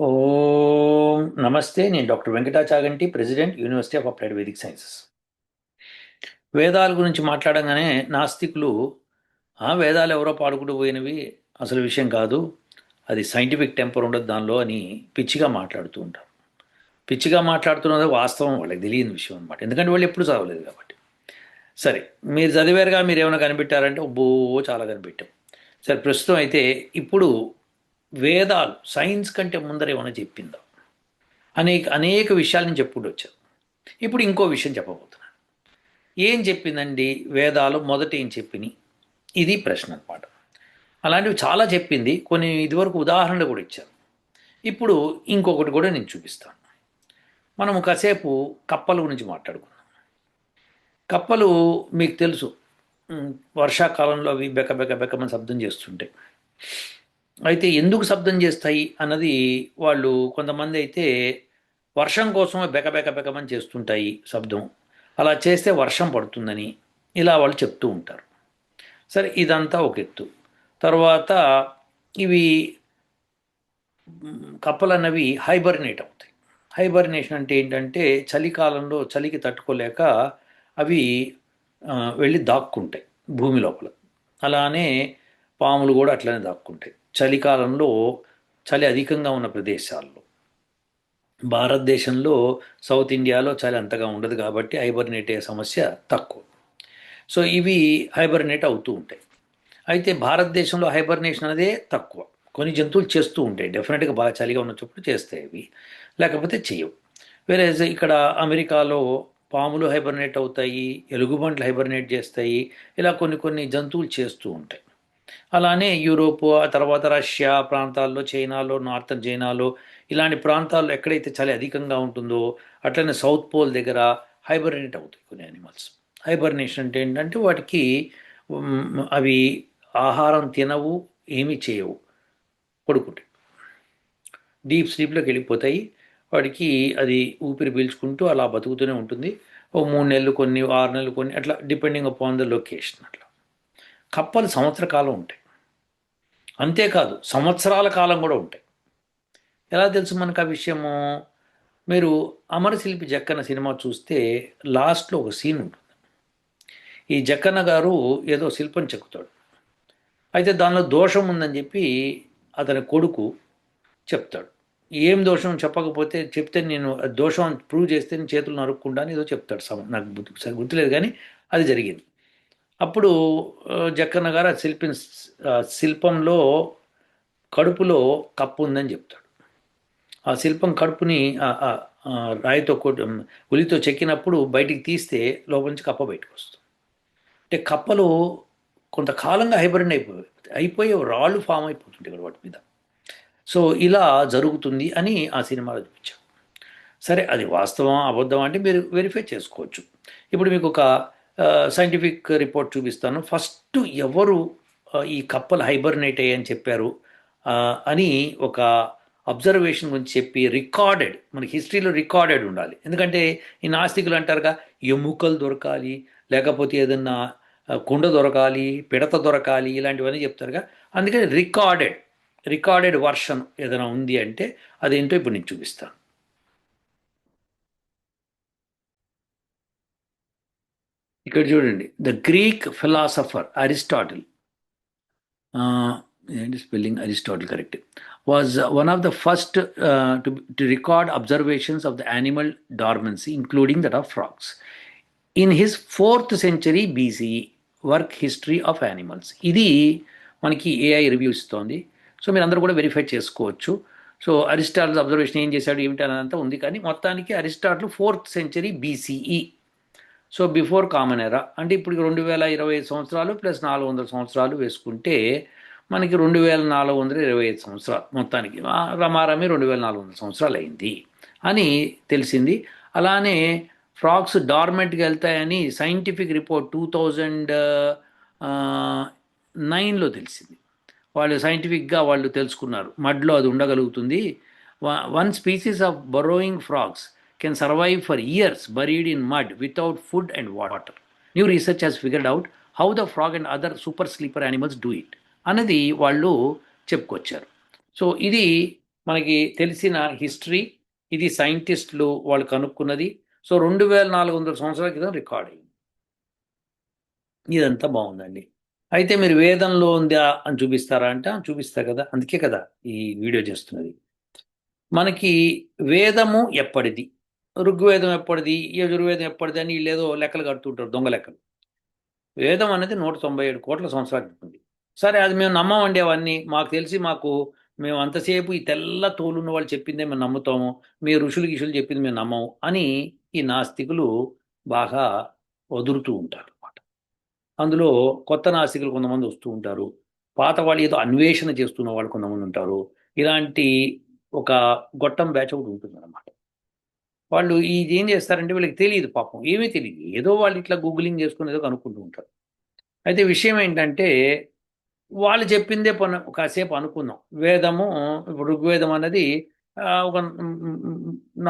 ఓం నమస్తే నేను doctor Venkata Chaganti president university of applied Vedic sciences. వేదాల గురించి మాట్లాడంగానే నాస్తికులు ఆ వేదాలు ఎవరో పాడుకుంటూ పోయినవి అసలు విషయం కాదు అది సైంటిఫిక్ టెంపర్ ఉండదు దానిలో అని పిచ్చిగా మాట్లాడుతూ ఉంటారు. పిచ్చిగా మాట్లాడుతున్నది వాస్తవం వాళ్ళకి తెలియని విషయం అనమాట ఎందుకంటే వాళ్ళు ఎప్పుడు చదవలేదు కాబట్టి. సరే మీరు చదివారుగా మీరు ఏమైనా కనిపెట్టారంటే బో చాలా కనిపెట్టాం. సరే ప్రస్తుతం అయితే ఇప్పుడు వేదాలు సైన్స్ కంటే ముందర ఏమైనా చెప్పిందా? అనేక అనేక విషయాలు నేను చెప్పుకుంటూ వచ్చాను. ఇప్పుడు ఇంకో విషయం చెప్పబోతున్నాను. ఏం చెప్పిందండి వేదాలు? మొదట ఏం చెప్పినాయి ఇది ప్రశ్న అనమాట అలాంటివి చాలా చెప్పింది. కొన్ని ఇదివరకు ఉదాహరణలు కూడా ఇచ్చాను. ఇప్పుడు ఇంకొకటి కూడా నేను చూపిస్తాను. మనము కాసేపు కప్పల గురించి మాట్లాడుకుందాం. కప్పలు మీకు తెలుసు. వర్షాకాలంలో అవి బెక బెక బెకమని శబ్దం చేస్తుంటాయి. అయితే ఎందుకు శబ్దం చేస్తాయి అన్నది వాళ్ళు కొంతమంది అయితే వర్షం కోసమే బెక బెకమని చేస్తుంటాయి శబ్దం. అలా చేస్తే వర్షం పడుతుందని ఇలా వాళ్ళు చెప్తూ ఉంటారు. సరే ఇదంతా ఒక ఎత్తు. తర్వాత ఇవి కప్పలు అన్నవి హైబర్నేట్ అవుతాయి. హైబర్నేషన్ అంటే ఏంటంటే చలికాలంలో చలికి తట్టుకోలేక అవి వెళ్ళి దాక్కుంటాయి భూమి లోపల. అలానే పాములు కూడా అట్లనే దాక్కుంటాయి. చలికాలంలో చలి అధికంగా ఉన్న ప్రదేశాల్లో. భారతదేశంలో సౌత్ ఇండియాలో చలి అంతగా ఉండదు కాబట్టి హైబర్నేట్ అయ్యే సమస్య తక్కువ. సో ఇవి హైబర్నేట్ అవుతూ ఉంటాయి. అయితే భారతదేశంలో హైబర్నేషన్ అనేది తక్కువ. కొన్ని జంతువులు చేస్తూ ఉంటాయి. డెఫినెట్గా బాగా చలిగా ఉన్నప్పుడు చేస్తాయి ఇవి లేకపోతే చేయవు. వేరే ఇక్కడ అమెరికాలో పాములు హైబర్నేట్ అవుతాయి ఎలుగుబంట్లు హైబర్నేట్ చేస్తాయి ఇలా కొన్ని కొన్ని జంతువులు చేస్తూ ఉంటాయి. అలానే యూరోప్ ఆ తర్వాత రష్యా ప్రాంతాల్లో చైనాలో నార్థన్ చైనాలో ఇలాంటి ప్రాంతాల్లో ఎక్కడైతే చలి అధికంగా ఉంటుందో అట్లనే సౌత్ పోల్ దగ్గర హైబర్నేట్ అవుతాయి కొన్ని యానిమల్స్ హైబర్నేషన్ అంటే ఏంటంటే వాటికి అవి ఆహారం తినవు ఏమీ చేయవు. పడుకుంటాయి. డీప్ స్లీప్లోకి వెళ్ళిపోతాయి. వాడికి అది ఊపిరి పీల్చుకుంటూ అలా బతుకుతూనే ఉంటుంది. ఓ మూడు నెలలు కొన్ని ఆరు నెలలు కొన్ని అట్లా డిపెండింగ్ అపాన్ ద లొకేషన్ అట్లా. కప్పలు సంవత్సర కాలం ఉంటాయి. అంతేకాదు సంవత్సరాల కాలం కూడా ఉంటాయి. ఎలా తెలుసు మనకు ఆ విషయము? మీరు అమరశిల్పి జక్కన్న సినిమా చూస్తే లాస్ట్లో ఒక సీన్ ఉంటుంది. ఈ జక్కన్న గారు ఏదో శిల్పం చెక్కుతాడు. అయితే దానిలో దోషం ఉందని చెప్పి అతని కొడుకు చెప్తాడు. ఏం దోషం చెప్పకపోతే చెప్తే నేను దోషం ప్రూవ్ చేస్తే నేను చేతులు అని ఏదో చెప్తాడు. సమ నాకు సరి గుర్తులేదు కానీ అది జరిగింది. అప్పుడు జక్కన్న గారు ఆ శిల్పి శిల్పంలో కడుపులో కప్పు ఉందని చెప్తాడు. ఆ శిల్పం కడుపుని రాయితో కొట్టి ఉలితో చెక్కినప్పుడు బయటికి తీస్తే లోపల నుంచి కప్ప బయటకు వస్తుంది. అంటే కప్పలు కొంతకాలంగా హైబ్రిడ్ అయిపోయి అయిపోయి రాళ్ళు ఫామ్ అయిపోతుంటాయి ఇక్కడ వాటి మీద. సో ఇలా జరుగుతుంది అని ఆ సినిమాలో చూపించాం సరే అది వాస్తవం అబద్ధం అంటే మీరు వెరిఫై చేసుకోవచ్చు. ఇప్పుడు మీకు ఒక సైంటిఫిక్ రిపోర్ట్ చూపిస్తాను. ఫస్ట్ ఎవరు ఈ కప్పలు హైబర్నేట్ అయ్యాయని చెప్పారు అని ఒక అబ్జర్వేషన్ గురించి చెప్పి రికార్డెడ్ మనకి హిస్టరీలో రికార్డెడ్ ఉండాలి. ఎందుకంటే ఈ నాస్తికులు అంటారుగా ఎముకలు దొరకాలి లేకపోతే ఏదన్నా కుండ దొరకాలి పిడత దొరకాలి ఇలాంటివన్నీ చెప్తారుగా. అందుకని రికార్డెడ్ రికార్డెడ్ వర్షన్ ఏదైనా ఉంది అంటే అదేంటో ఇప్పుడు నేను చూపిస్తాను. ఇక్కడ చూడండి. ద గ్రీక్ ఫిలాసఫర్ అరిస్టాటిల్ ఏంటి spelling Aristotle correct was one of the first to record observations of the animal dormancy including that of frogs in his fourth century BC work history of animals ఇది మనకి AI review ఇస్తోంది. So మీరు అందరూ కూడా verify చేసుకోవచ్చు. So Aristotle observation ఏం చేశాడు? ఏమిటి అనంతా ఉంది. కానీ మొత్తానికి Aristotle fourth century BCE so before common era అంటే ఇప్పుడు రెండు వేల ఇరవై ఐదు సంవత్సరాలు ప్లస్ నాలుగు వందల సంవత్సరాలు వేసుకుంటే మనకి రెండు వేల నాలుగు వందల ఇరవై ఐదు సంవత్సరాలు మొత్తానికి. రమారమి రెండు వేల నాలుగు వందల సంవత్సరాలు అయింది అని తెలిసింది. అలానే ఫ్రాక్స్ డార్మెంట్కి వెళ్తాయని సైంటిఫిక్ రిపోర్ట్ టూ థౌజండ్ నైన్లో తెలిసింది. వాళ్ళు సైంటిఫిక్గా వాళ్ళు తెలుసుకున్నారు. మడ్లో అది ఉండగలుగుతుంది. One species of burrowing frogs can survive for years buried in mud without food and water new research has figured out how the frog and other super sleeper animals do it అనేది వాళ్ళు చెప్పుకొచ్చారు. So ఇది మనకి తెలిసిన history ఇది సైంటిస్టులు వాళ్ళు కనుక్కున్నది. So రెండు వేల నాలుగు వందల సంవత్సరాల క్రితం రికార్డ్ అయింది. ఇదంతా బాగుందండి. అయితే మీరు వేదంలో ఉందా అని చూపిస్తారా అంటే? చూపిస్తారు చూపిస్తా కదా. అందుకే కదా ఈ వీడియో చేస్తున్నది. మనకి వేదము ఎప్పటిది? ఋగ్వేదం ఎప్పటిది? యజుర్వేదం ఎప్పటిది అని వీళ్ళు లెక్కలు కడుతుంటారు దొంగ లెక్కలు. వేదం అనేది నూట తొంభై ఏడు కోట్ల సంవత్సరాలు ఉంటుంది సరే అది మేము నమ్మమండి అవన్నీ. మాకు తెలిసి మాకు మేము అంతసేపు ఈ తెల్ల తోలున్న వాళ్ళు చెప్పిందే మేము నమ్ముతాము. మీ ఋషులు గిషులు చెప్పింది మేము నమ్మము అని ఈ నాస్తికులు బాగా వదులుతూ ఉంటారు అన్నమాట అందులో కొత్త నాస్తికులు కొంతమంది వస్తూ ఉంటారు. పాత వాళ్ళు ఏదో అన్వేషణ చేస్తున్న వాళ్ళు కొంతమంది ఉంటారు. ఇలాంటి ఒక గొట్టం బ్యాచ్ ఒకటి ఉంటుంది అనమాట వాళ్ళు ఇది ఏం చేస్తారంటే వీళ్ళకి తెలియదు పాపం. ఏమీ తెలియదు ఏదో వాళ్ళు ఇట్లా గూగులింగ్ చేసుకుని ఏదో కనుక్కుంటూ ఉంటారు. అయితే విషయం ఏంటంటే వాళ్ళు చెప్పిందే పని కాసేపు అనుకుందాం. వేదము ఇప్పుడు ఋగ్వేదం అనేది ఒక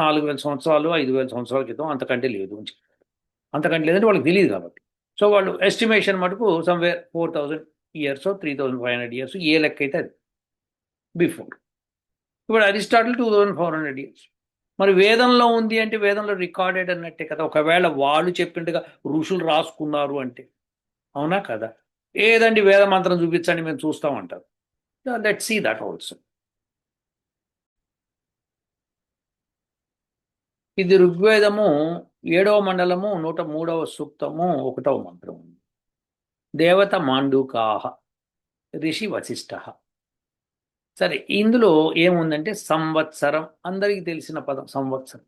నాలుగు వేల సంవత్సరాలు ఐదు వేల సంవత్సరాల క్రితం అంతకంటే లేదు. అని అంతకంటే లేదంటే వాళ్ళకి తెలియదు కాబట్టి. సో వాళ్ళు ఎస్టిమేషన్ మటుకు somewhere four thousand years three thousand five hundred years ఏ లెక్క అయితే అది. బిఫోర్ ఇప్పుడు Aristotle two thousand four hundred years మరి వేదంలో ఉంది అంటే వేదంలో రికార్డెడ్ అన్నట్టే కదా. ఒకవేళ వాళ్ళు చెప్పినట్టుగా ఋషులు రాసుకున్నారు అంటే. అవునా కదా? ఏదండి వేద మంత్రం చూపించండి మేము చూస్తామంటారు. లెట్ సీ దట్ ఆల్సో ఇది ఋగ్వేదము ఏడవ మండలము నూట మూడవ సూక్తము ఒకటవ మంత్రము. దేవత మాండూకాహ ఋషి వశిష్ఠ. సరే ఇందులో ఏముందంటే సంవత్సరం. అందరికీ తెలిసిన పదం సంవత్సరం.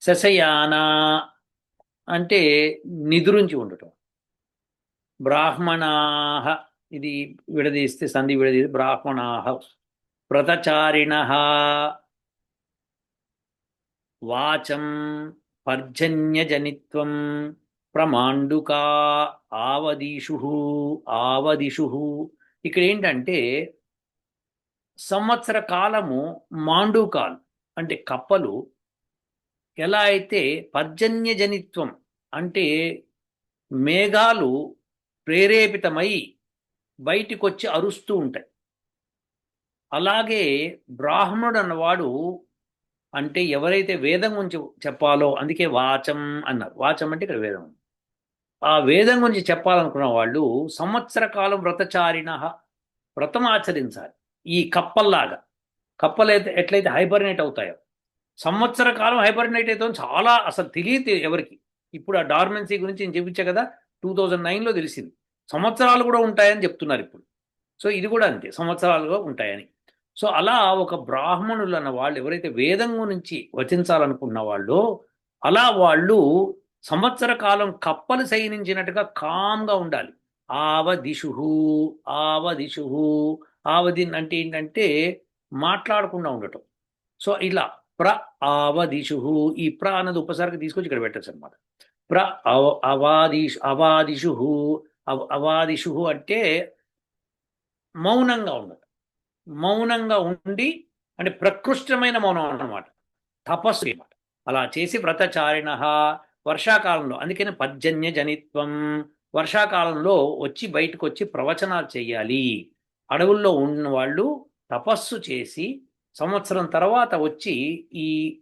శశయాన అంటే నిదురించి ఉండటం. బ్రాహ్మణాహ ఇది విడదీస్తే సంధి విడదీస్తే బ్రాహ్మణాహ వ్రతచారిణ. వాచం పర్జన్యజనిత్వం ప్రమాండుకా ఆవదీషు ఆవదిషు. ఇక్కడ ఏంటంటే సంవత్సర కాలము మాండూకాలు అంటే కప్పలు ఎలా అయితే పర్జన్యజనిత్వం అంటే మేఘాలు ప్రేరేపితమై బయటికొచ్చి అరుస్తూ ఉంటాయి. అలాగే బ్రాహ్మణుడు అన్నవాడు అంటే ఎవరైతే వేదం గురించి చెప్పాలో అందుకే వాచం అన్నారు. వాచం అంటే ఇక్కడ వేదం. ఆ వేదం గురించి చెప్పాలనుకున్న వాళ్ళు సంవత్సర కాలం వ్రతచారిణ వ్రతం ఆచరించాలి. ఈ కప్పల్లాగా. కప్పలు అయితే ఎట్లయితే హైబర్నేట్ అవుతాయో. సంవత్సర కాలం హైబర్నేట్ అవుతాం చాలా అసలు తెలియదు ఎవరికి. ఇప్పుడు ఆ డార్మెన్సీ గురించి నేను చెప్పించా కదా టూ థౌజండ్ నైన్లో తెలిసింది. సంవత్సరాలు కూడా ఉంటాయని చెప్తున్నారు ఇప్పుడు. సో ఇది కూడా అంతే సంవత్సరాలుగా ఉంటాయని. సో అలా ఒక బ్రాహ్మణులు అన్న వాళ్ళు ఎవరైతే వేదం గురించి వచించాలనుకున్న వాళ్ళు అలా వాళ్ళు సంవత్సర కాలం కప్పలు శయనించినట్టుగా కామ్గా ఉండాలి. ఆవ దిశుహు ఆవ దిశుహు ఆవదిన్ అంటే ఏంటంటే మాట్లాడకుండా ఉండటం. సో ఇలా ప్ర ఆవదిషు ఈ ప్ర అన్నది ఉపసర్గ తీసుకొచ్చి ఇక్కడ పెట్టచ్చు అనమాట ప్ర అవ అవాదిషు అవాదిషు అవ అవాదిషు అంటే మౌనంగా ఉండటం. మౌనంగా ఉండి అంటే ప్రకృష్టమైన మౌనం అన్నమాట. తపస్సు అన్నమాట. అలా చేసి వ్రతచారిణ వర్షాకాలంలో అందుకని పర్జన్య జనిత్వం వర్షాకాలంలో వచ్చి బయటకు వచ్చి ప్రవచనాలు చేయాలి అడవుల్లో ఉన్న వాళ్ళు తపస్సు చేసి సంవత్సరం తర్వాత వచ్చి ఈ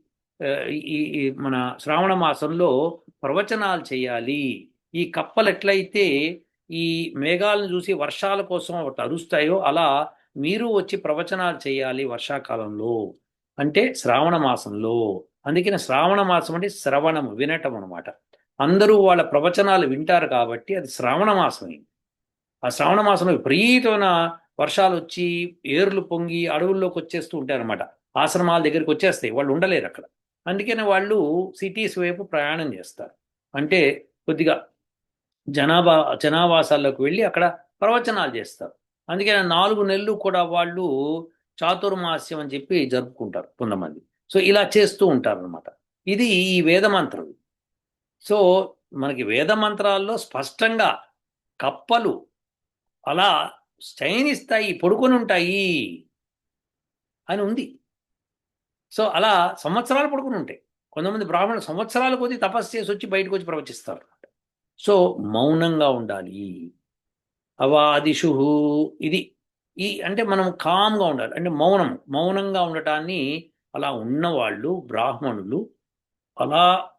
ఈ మన శ్రావణ మాసంలో ప్రవచనాలు చేయాలి. ఈ కప్పలు ఎట్లయితే ఈ మేఘాలను చూసి వర్షాల కోసం ఒకటి అరుస్తాయో అలా మీరు వచ్చి ప్రవచనాలు చేయాలి వర్షాకాలంలో. అంటే శ్రావణ మాసంలో. అందుకని శ్రావణ మాసం అంటే శ్రవణము వినటం అనమాట అందరూ వాళ్ళ ప్రవచనాలు వింటారు కాబట్టి అది శ్రావణ మాసమే. ఆ శ్రావణ మాసంలో విపరీతమైన వర్షాలు వచ్చి ఏర్లు పొంగి అడవుల్లోకి వచ్చేస్తూ ఉంటాయి అనమాట ఆశ్రమాల దగ్గరికి వచ్చేస్తాయి. వాళ్ళు ఉండలేరు అక్కడ. అందుకనే వాళ్ళు సిటీస్ వైపు ప్రయాణం చేస్తారు. అంటే కొద్దిగా జనాభా జనావాసాల్లోకి వెళ్ళి అక్కడ ప్రవచనాలు చేస్తారు. అందుకని నాలుగు నెలలు కూడా వాళ్ళు చాతుర్మాస్యం అని చెప్పి జరుపుకుంటారు కొంతమంది. సో ఇలా చేస్తూ ఉంటారు అనమాట ఇది ఈ వేద మంత్రం. సో మనకి వేద మంత్రాల్లో స్పష్టంగా కప్పలు అలా శయనిస్తాయి పడుకొని ఉంటాయి అని ఉంది. సో అలా సంవత్సరాలు పడుకుని ఉంటాయి కొంతమంది బ్రాహ్మణులు సంవత్సరాల కొద్ది తపస్సు చేసి వచ్చి బయటకు వచ్చి ప్రవచిస్తారు. సో మౌనంగా ఉండాలి. అవాదిషు ఇది. ఈ అంటే మనం కామ్గా ఉండాలి. అంటే మౌనం మౌనంగా ఉండటాన్ని అలా ఉన్నవాళ్ళు బ్రాహ్మణులు అలా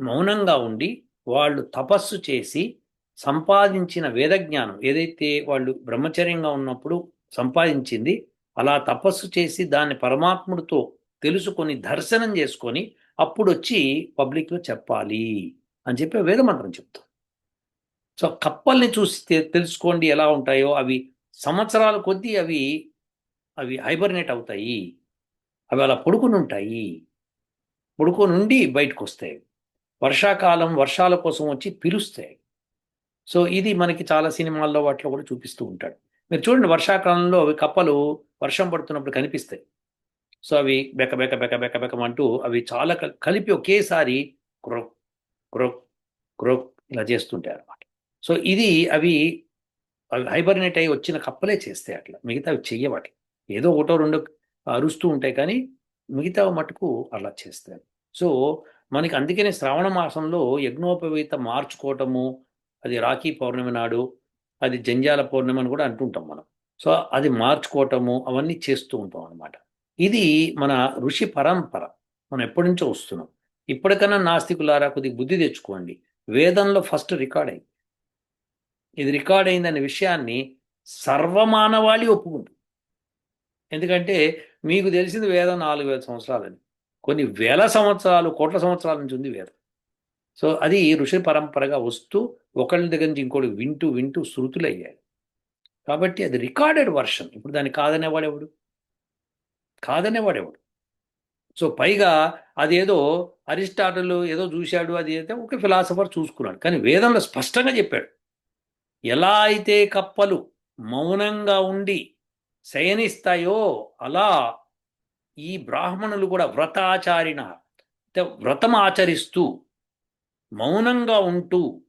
మౌనంగా ఉండి వాళ్ళు తపస్సు చేసి సంపాదించిన వేదజ్ఞానం ఏదైతే వాళ్ళు బ్రహ్మచర్యంగా ఉన్నప్పుడు సంపాదించింది అలా తపస్సు చేసి దాన్ని పరమాత్ముడితో తెలుసుకొని దర్శనం చేసుకొని అప్పుడు వచ్చి పబ్లిక్లో చెప్పాలి అని చెప్పి వేదమంత్రం చెప్తాం. సో కప్పల్ని చూసి తె- తెలుసుకోండి ఎలా ఉంటాయో అవి సంవత్సరాల కొద్దీ అవి అవి హైబర్నేట్ అవుతాయి అవి అలా పడుకుని ఉంటాయి పడుకొని ఉండి బయటకు వస్తాయి వర్షాకాలం వర్షాల కోసం వచ్చి పిలుస్తాయి. సో ఇది మనకి చాలా సినిమాల్లో వాటిలో కూడా చూపిస్తూ ఉంటాడు. మీరు చూడండి వర్షాకాలంలో అవి కప్పలు వర్షం పడుతున్నప్పుడు కనిపిస్తాయి. సో అవి బెక బెక బెక బెక బెకమంటూ అవి చాలా కలిపి ఒకేసారి క్రొక్ క్రొక్ క్రొక్ ఇలా చేస్తుంటాయి అన్నమాట సో ఇది అవి అవి హైబర్నేట్ అయి వచ్చిన కప్పలే చేస్తాయి అట్లా. మిగతా అవి చెయ్యవట్ల ఏదో ఒకటో రెండో అరుస్తూ ఉంటాయి కానీ మిగతా మటుకు అలా చేస్తాయి సో మనకి అందుకనే శ్రావణ మాసంలో యజ్ఞోపవీత మార్చుకోవటము అది రాఖీ పౌర్ణమి నాడు అది జంజాల పౌర్ణమి అని కూడా అంటుంటాం మనం. సో అది మార్చుకోవటము అవన్నీ చేస్తూ ఉంటాం అనమాట ఇది మన ఋషి పరంపర. మనం ఎప్పటి నుంచో వస్తున్నాం. ఇప్పటికన్నా నాస్తికులారా కొద్దిగా బుద్ధి తెచ్చుకోండి. వేదంలో ఫస్ట్ రికార్డ్ అయింది. ఇది రికార్డ్ అయిందనే విషయాన్ని సర్వమానవాళి ఒప్పుకుంటుంది. ఎందుకంటే మీకు తెలిసింది వేదం నాలుగు వేల సంవత్సరాలని. కొన్ని వేల సంవత్సరాలు కోట్ల సంవత్సరాల నుంచి ఉంది వేదం. సో అది ఋషి పరంపరగా వస్తూ ఒకళ్ళ దగ్గర నుంచి ఇంకోటి వింటూ వింటూ శృతులు అయ్యాయి కాబట్టి అది రికార్డెడ్ వర్షన్. ఇప్పుడు దాన్ని కాదనేవాడెవడు కాదనేవాడెవడు సో పైగా అదేదో అరిస్టాటల్ ఏదో చూశాడు అది అయితే ఒక ఫిలాసఫర్ చూసుకున్నాడు. కానీ వేదంలో స్పష్టంగా చెప్పాడు. ఎలా అయితే కప్పలు మౌనంగా ఉండి శయనిస్తాయో అలా ఈ బ్రాహ్మణులు కూడా వ్రతాచారిణ అంటే వ్రతం ఆచరిస్తూ మౌనంగా ఉంటూ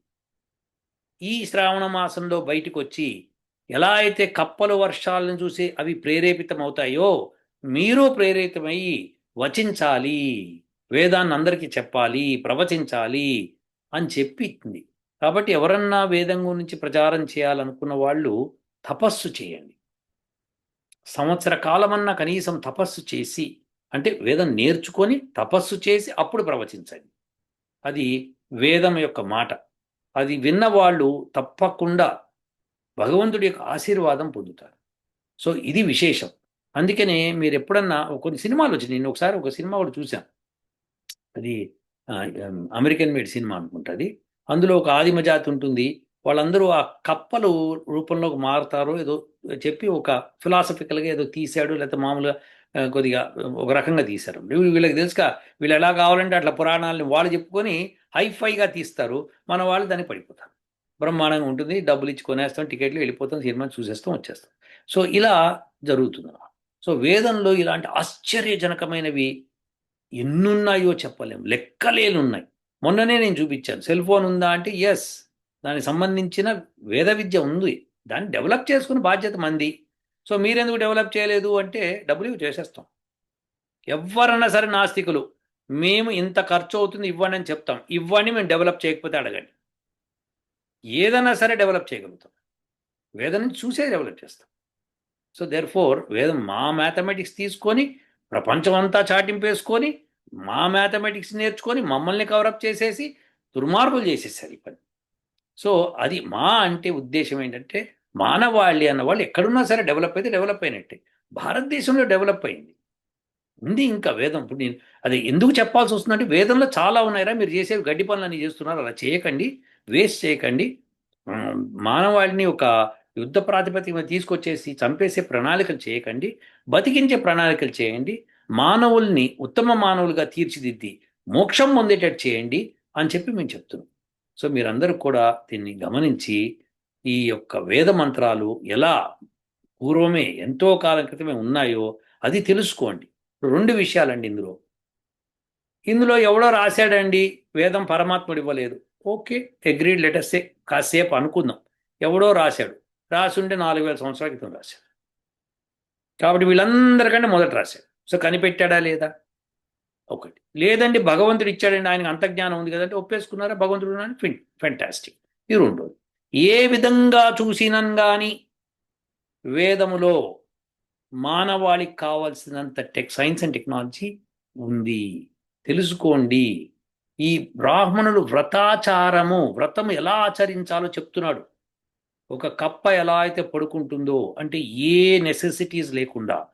ఈ శ్రావణ మాసంలో బయటకు వచ్చి ఎలా అయితే కప్పలు వర్షాలను చూసి అవి ప్రేరేపితమవుతాయో మీరు ప్రేరేపితమయ్యి వచించాలి వేదాన్ని అందరికీ చెప్పాలి ప్రవచించాలి అని చెప్పింది కాబట్టి ఎవరన్నా వేదం గురించి ప్రచారం చేయాలనుకున్న వాళ్ళు తపస్సు చేయండి. సంవత్సర కాలమన్నా కనీసం తపస్సు చేసి అంటే వేదం నేర్చుకొని తపస్సు చేసి అప్పుడు ప్రవచించండి. అది వేదం యొక్క మాట. అది విన్నవాళ్ళు తప్పకుండా భగవంతుడి యొక్క ఆశీర్వాదం పొందుతారు. సో ఇది విశేషం. అందుకనే మీరు ఎప్పుడన్నా కొన్ని సినిమాలు వచ్చినాయి నేను ఒకసారి ఒక సినిమా కూడా చూశాను. అది అమెరికన్ మేడ్ సినిమా అనుకుంటుంది అందులో ఒక ఆదిమ జాతి ఉంటుంది. వాళ్ళందరూ ఆ కప్పలు రూపంలోకి మారుతారో ఏదో చెప్పి ఒక ఫిలాసఫికల్గా ఏదో తీశాడు. లేకపోతే మామూలుగా కొద్దిగా ఒక రకంగా తీశారు. వీళ్ళకి తెలుసుగా వీళ్ళు ఎలా కావాలంటే అట్లా పురాణాలని వాళ్ళు చెప్పుకొని హైఫైగా తీస్తారు. మన వాళ్ళు దాన్ని పడిపోతారు. బ్రహ్మాండంగా ఉంటుంది. డబ్బులు ఇచ్చి కొనేస్తాం. టికెట్లు వెళ్ళిపోతాం. సినిమా చూసేస్తాం. వచ్చేస్తాం. సో ఇలా జరుగుతుంది అన్నమాట. సో వేదంలో ఇలాంటి ఆశ్చర్యజనకమైనవి ఎన్నున్నాయో చెప్పలేము లెక్కలేలు ఉన్నాయి మొన్ననే నేను చూపించాను. సెల్ ఫోన్ ఉందా అంటే ఎస్ దానికి సంబంధించిన వేద విద్య ఉంది. దాన్ని డెవలప్ చేసుకునే బాధ్యత మంది. సో మీరెందుకు డెవలప్ చేయలేదు అంటే డబ్బులు చేసేస్తాం. ఎవరన్నా సరే నాస్తికులు. మేము ఇంత ఖర్చు అవుతుంది ఇవ్వండి అని చెప్తాం. ఇవ్వండి మేము డెవలప్ చేయకపోతే అడగండి. ఏదైనా సరే డెవలప్ చేయగలుగుతాం. వేదం నుంచి చూసే డెవలప్ చేస్తాం. సో దేర్ ఫోర్ వేదం మా మ్యాథమెటిక్స్ తీసుకొని ప్రపంచం అంతా చాటింపేసుకొని మా మ్యాథమెటిక్స్ నేర్చుకొని మమ్మల్ని కవరప్ చేసేసి దుర్మార్గులు చేసేసారు ఈ పని. సో అది మా అంటే ఉద్దేశం ఏంటంటే మానవాళి అన్న వాళ్ళు ఎక్కడున్నా సరే డెవలప్ అయితే డెవలప్ అయినట్టే. భారతదేశంలో డెవలప్ అయింది. ఉంది ఇంకా వేదం. ఇప్పుడు నేను అది ఎందుకు చెప్పాల్సి వస్తుందంటే వేదంలో చాలా ఉన్నాయిరా మీరు చేసేవి గడ్డి పనులన్నీ చేస్తున్నారు అలా చేయకండి వేస్ట్ చేయకండి. మానవాళిని ఒక యుద్ధ ప్రాతిపదిక తీసుకొచ్చేసి చంపేసే ప్రణాళికలు చేయకండి బతికించే ప్రణాళికలు చేయండి మానవుల్ని ఉత్తమ మానవులుగా తీర్చిదిద్ది మోక్షం పొందేటట్టు చేయండి అని చెప్పి మేము చెప్తున్నాం. సో మీరందరూ కూడా దీన్ని గమనించి ఈ యొక్క వేద మంత్రాలు ఎలా పూర్వమే ఎంతో కాలం క్రితమే ఉన్నాయో అది తెలుసుకోండి. రెండు విషయాలండి ఇందులో. ఇందులో ఎవడో రాశాడండి వేదం పరమాత్ముడు ఇవ్వలేదు. ఓకే అగ్రీడ్ లెటర్సే కాసేపు అనుకుందాం. ఎవడో రాశాడు. రాసుంటే నాలుగు వేల సంవత్సరాల క్రితం రాశాడు. కాబట్టి వీళ్ళందరికంటే మొదట రాశాడు. సో కనిపెట్టాడా లేదా? ఒకటి. లేదండి భగవంతుడు ఇచ్చాడండి ఆయనకు అంతజ్ఞానం ఉంది కదంటే ఒప్పేసుకున్నారా భగవంతుడు అని ఫిన్ ఫెంటాస్టిక్ ఈ రెండోది. ఏ విధంగా చూసినన్ కానీ వేదములో మానవాళికి కావాల్సినంత టెక్ సైన్స్ అండ్ టెక్నాలజీ ఉంది. తెలుసుకోండి. ఈ బ్రాహ్మణులు వ్రతాచారము వ్రతం ఎలా ఆచరించాలో చెప్తున్నాడు. ఒక కప్ప ఎలా అయితే పడుకుంటుందో అంటే ఏ నెసెసిటీస్ లేకుండా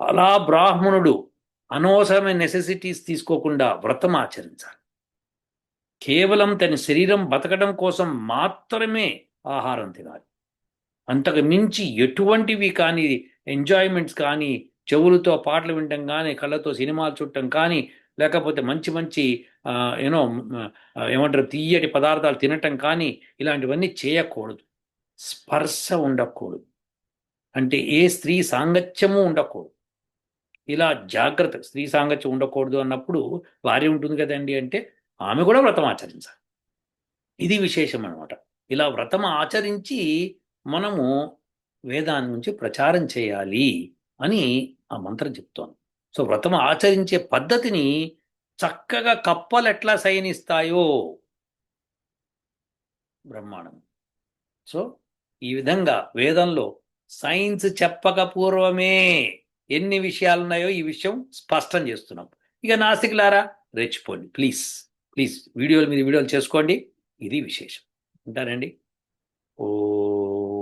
అలా బ్రాహ్మణుడు అనవసరమైన నెసెసిటీస్ తీసుకోకుండా వ్రతం ఆచరించాలి. కేవలం తన శరీరం బతకడం కోసం మాత్రమే ఆహారం తినాలి. అంతకు మించి ఎటువంటివి కానీ ఎంజాయ్మెంట్స్ కానీ చెవులతో పాటలు వినడం కానీ కళ్ళతో సినిమాలు చూడటం కానీ లేకపోతే మంచి మంచి యూనో ఏమంటారు తీయటి పదార్థాలు తినటం కానీ ఇలాంటివన్నీ చేయకూడదు. స్పర్శ ఉండకూడదు. అంటే ఏ స్త్రీ సాంగత్యము ఉండకూడదు. ఇలా జాగ్రత్త స్త్రీ సాంగత్యం ఉండకూడదు అన్నప్పుడు భార్య ఉంటుంది కదండి అంటే ఆమె కూడా వ్రతం ఆచరించాలి. ఇది విశేషం అనమాట ఇలా వ్రతం ఆచరించి మనము వేదాన్ని నుంచి ప్రచారం చేయాలి అని ఆ మంత్రం చెప్తోంది. సో వ్రతం ఆచరించే పద్ధతిని చక్కగా కప్పలు ఎట్లా శయనిస్తాయో బ్రహ్మాండం సో ఈ విధంగా వేదంలో సైన్స్ చెప్పక పూర్వమే ఎన్ని విషయాలు ఉన్నాయో ఈ విషయం స్పష్టం చేస్తున్నాం. ఇక నాస్తికులారా రెచ్చిపోండి. ప్లీజ్ ప్లీజ్ వీడియోలు మీద వీడియోలు చేసుకోండి. ఇది విశేషం. ఉంటారండి? ఓ